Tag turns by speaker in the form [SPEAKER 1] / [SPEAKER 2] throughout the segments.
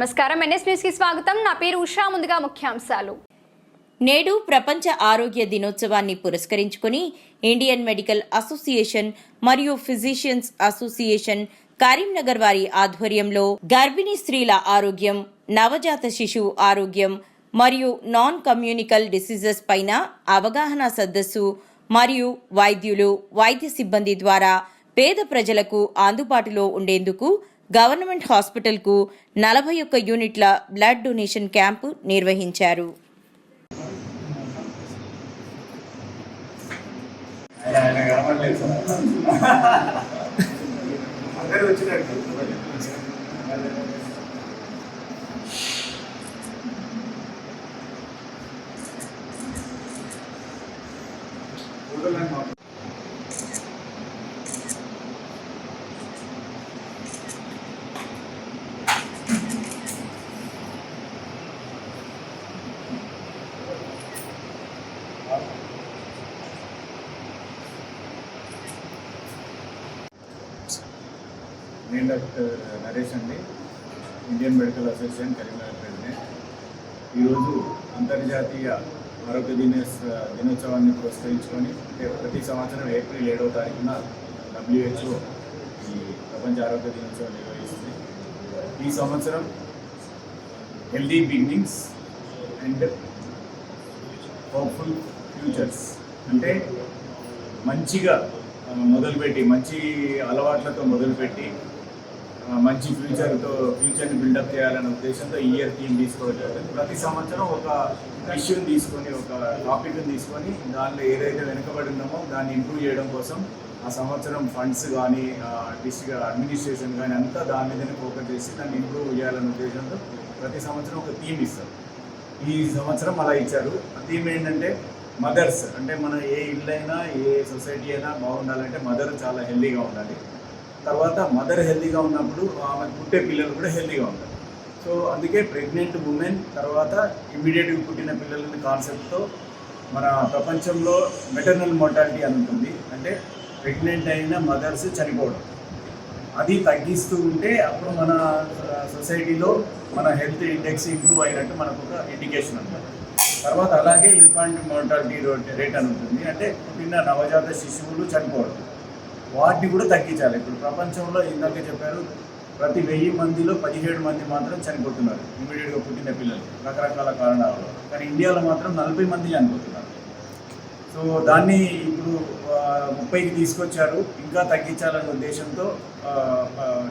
[SPEAKER 1] నమస్కారం. ఎన్ఎస్ న్యూస్కి స్వాగతం. నా పేరు ఉషా. ముందుగా ముఖ్యాంశాలు.
[SPEAKER 2] నేడు ప్రపంచ ఆరోగ్య దినోత్సవాన్ని పురస్కరించుకుని ఇండియన్ మెడికల్ అసోసియేషన్ మరియు ఫిజిషియన్స్ అసోసియేషన్ కరీంనగర్ వారి ఆధ్వర్యంలో గర్భిణీ స్త్రీల ఆరోగ్యం నవజాత శిశువు ఆరోగ్యం మరియు నాన్ కమ్యూనికల్ డిసీజెస్ పైన అవగాహన సదస్సు మరియు వైద్యులు వైద్య సిబ్బంది ద్వారా పేద ప్రజలకు అందుబాటులో ఉండేందుకు గవర్నమెంట్ హాస్పిటల్కు నలభై ఒక్క యూనిట్ల బ్లడ్ డొనేషన్ క్యాంపు నిర్వహించారు.
[SPEAKER 3] నేను డాక్టర్ నరేష్ అండి. Indian medical association Karimnagar president. ఈరోజు అంతర్జాతీయ ఆరోగ్య దినోస్ దినోత్సవాన్ని ప్రోత్సహించుకొని అంటే ప్రతి సంవత్సరం ఏప్రిల్ ఏడవ తారీఖున డబ్ల్యూహెచ్ఓ ఈ ప్రపంచ ఆరోగ్య దినోత్సవం నిర్వహిస్తుంది. ఈ సంవత్సరం healthy beginnings and hopeful futures. అంటే మంచిగా మొదలుపెట్టి మంచి అలవాట్లతో మొదలుపెట్టి మంచి ఫ్యూచర్తో ఫ్యూచర్ని బిల్డప్ చేయాలనే ఉద్దేశంతో ఈ ఇయర్ థీమ్ తీసుకోవచ్చు ప్రతి సంవత్సరం ఒక ఇష్యూని తీసుకొని ఒక టాపిక్ని తీసుకొని దానిలో ఏదైతే వెనుకబడి ఉన్నామో దాన్ని ఇంప్రూవ్ చేయడం కోసం ఆ సంవత్సరం ఫండ్స్ కానీ డిస్ట్రిక్ట్ అడ్మినిస్ట్రేషన్ కానీ అంతా దాని మీదనే ఫోకస్ చేసి దాన్ని ఇంప్రూవ్ చేయాలనే ఉద్దేశంతో ప్రతి సంవత్సరం ఒక థీమ్ ఇస్తారు. ఈ సంవత్సరం అలా ఇచ్చారు. ఆ థీమ్ ఏంటంటే మదర్స్ అంటే మన ఏ ఇల్లు అయినా ఏ సొసైటీ అయినా బాగుండాలంటే మదర్ చాలా హెల్దీగా ఉండాలి. తర్వాత మదర్ హెల్తీగా ఉన్నప్పుడు ఆమె పుట్టే పిల్లలు కూడా హెల్తీగా ఉంటారు. సో అందుకే ప్రెగ్నెంట్ ఉమెన్ తర్వాత ఇమీడియట్గా పుట్టిన పిల్లలని కాన్సెప్ట్తో మన ప్రపంచంలో మెటర్నల్ మోర్టాలిటీ అని ఉంటుంది. అంటే ప్రెగ్నెంట్ అయిన మదర్స్ చనిపోవడం. అది తగ్గిస్తూ ఉంటే అప్పుడు మన సొసైటీలో మన హెల్త్ ఇండెక్స్ ఇంప్రూవ్ అయినట్టు మనకు ఒక ఇండికేషన్ అనమాట తర్వాత అలాగే ఇన్ఫాంట్ మోర్టాలిటీ రేట్ అని ఉంటుంది. అంటే పుట్టిన నవజాత శిశువులు చనిపోవడం. వాటిని కూడా తగ్గించాలి. ఇప్పుడు ప్రపంచంలో ఇందాక చెప్పారు ప్రతి వెయ్యి మందిలో పదిహేడు మంది మాత్రం చనిపోతున్నారు ఇమీడియట్గా పుట్టిన పిల్లలు రకరకాల కారణాల వల్ల కానీ ఇండియాలో మాత్రం నలభై మంది చనిపోతున్నారు. సో దాన్ని ఇప్పుడు ముప్పైకి తీసుకొచ్చారు. ఇంకా తగ్గించాలనే ఉద్దేశంతో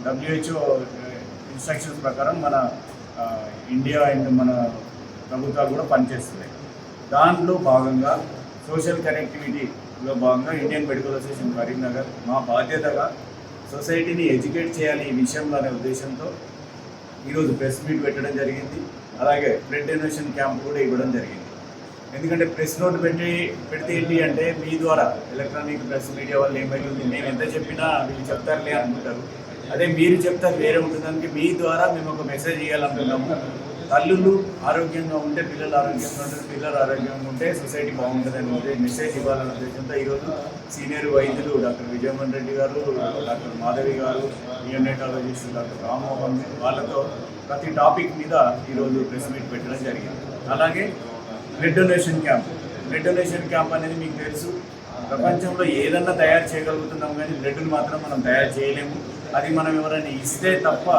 [SPEAKER 3] డబ్ల్యూహెచ్ఓ ఇన్స్ట్రక్షన్స్ ప్రకారం మన ఇండియా అండ్ మన ప్రభుత్వాలు కూడా పనిచేస్తున్నాయి. దాంట్లో భాగంగా సోషల్ కనెక్టివిటీలో భాగంగా ఇండియన్ మెడికల్ అసోసియేషన్ కరీంనగర్ మా బాధ్యతగా సొసైటీని ఎడ్యుకేట్ చేయాలి ఈ విషయంలో అనే ఉద్దేశంతో ఈరోజు ప్రెస్ మీట్ పెట్టడం జరిగింది. అలాగే బ్లడ్ డొనేషన్ క్యాంప్ కూడా ఇవ్వడం జరిగింది. ఎందుకంటే ప్రెస్ నోట్ పెట్టి పెడితే ఏంటి అంటే మీ ద్వారా ఎలక్ట్రానిక్ ప్రెస్ మీడియా వాళ్ళు ఏమైంది నేను ఎంత చెప్పినా వీళ్ళు చెప్తారులే అనుకుంటారు. అదే మీరు చెప్తారు వేరే ఉంటుందానికి మీ ద్వారా మేము ఒక మెసేజ్ ఇవ్వాలనుకున్నాము తల్లులు ఆరోగ్యంగా ఉంటే పిల్లలు ఆరోగ్యంగా ఉంటారు పిల్లలు ఆరోగ్యంగా ఉంటే సొసైటీ బాగుంటుంది అని మెసేజ్ ఇవ్వాలనే ఉద్దేశంతో ఈరోజు సీనియర్ వైద్యులు డాక్టర్ విజయమోహన్ రెడ్డి గారు డాక్టర్ మాధవి గారు నియోనైటాలజిస్ట్ డాక్టర్ రామ్మోహన్ వాళ్ళతో ప్రతి టాపిక్ మీద ఈరోజు ప్రెస్ మీట్ పెట్టడం జరిగింది. అలాగే blood donation camp. Blood donation camp అనేది మీకు తెలుసు. ప్రపంచంలో ఏదన్నా తయారు చేయగలుగుతున్నాం కానీ బ్లడ్ని మాత్రం మనం తయారు చేయలేము. అది మనం ఎవరైనా ఇస్తే తప్ప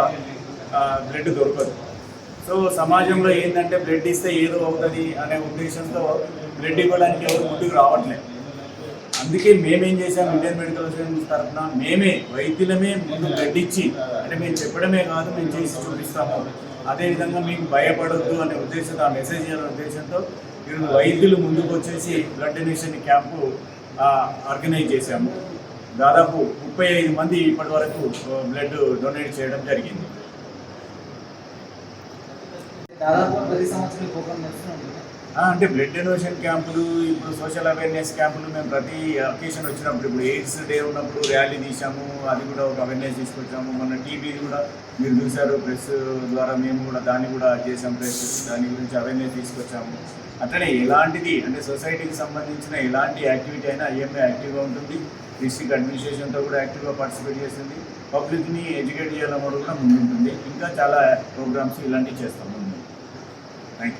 [SPEAKER 3] బ్లడ్ దొరకదు. సో సమాజంలో ఏంటంటే బ్లడ్ ఇస్తే ఏదో అవుతుంది అనే ఉద్దేశంతో బ్లడ్ ఇవ్వడానికి ఎవరు ముందుకు రావట్లేదు. అందుకే మేమేం చేసాం ఇండియన్ మెడికల్ అసోసియేషన్ తరఫున మేమే వైద్యులమే ముందు బ్లడ్ ఇచ్చి అంటే మేము చెప్పడమే కాదు మేము చేసి చూపిస్తాము. అదేవిధంగా మీకు భయపడొద్దు అనే ఉద్దేశంతో ఆ మెసేజ్ చేయాలనే ఉద్దేశంతో ఈరోజు వైద్యులు ముందుకు వచ్చేసి బ్లడ్ డొనేషన్ క్యాంపు ఆర్గనైజ్ చేశాము. దాదాపు ముప్పై ఐదు మంది ఇప్పటి వరకు బ్లడ్ డొనేట్ చేయడం జరిగింది.
[SPEAKER 4] దాదాపు ప్రతి సంవత్సరం ప్రోగ్రామ్ నడుస్తున్నాం
[SPEAKER 3] అంటే బ్లడ్ డొనేషన్ క్యాంపులు ఇప్పుడు సోషల్ అవేర్నెస్ క్యాంపులు మేము ప్రతి అకేషన్ వచ్చినప్పుడు ఇప్పుడు ఎయిడ్స్ డే ఉన్నప్పుడు ర్యాలీ తీసాము అది కూడా ఒక అవేర్నెస్ తీసుకొచ్చాము. మన టీవీ కూడా మీరు చూశారు ప్రెస్ ద్వారా మేము కూడా దాన్ని కూడా చేసాం ప్రెస్ దాని గురించి అవేర్నెస్ తీసుకొచ్చాము. అట్లనే ఎలాంటిది అంటే సొసైటీకి సంబంధించిన ఎలాంటి యాక్టివిటీ అయినా ఐఎంఏ యాక్టివ్గా ఉంటుంది డిస్ట్రిక్ట్ అడ్మినిస్ట్రేషన్తో కూడా యాక్టివ్గా పార్టిసిపేట్ చేస్తుంది పబ్లిక్ని ఎడ్యుకేట్ చేయాలన్నమాట కూడా ముందుంటుంది. ఇంకా చాలా ప్రోగ్రామ్స్ ఇలాంటివి చేస్తాం. Thank you.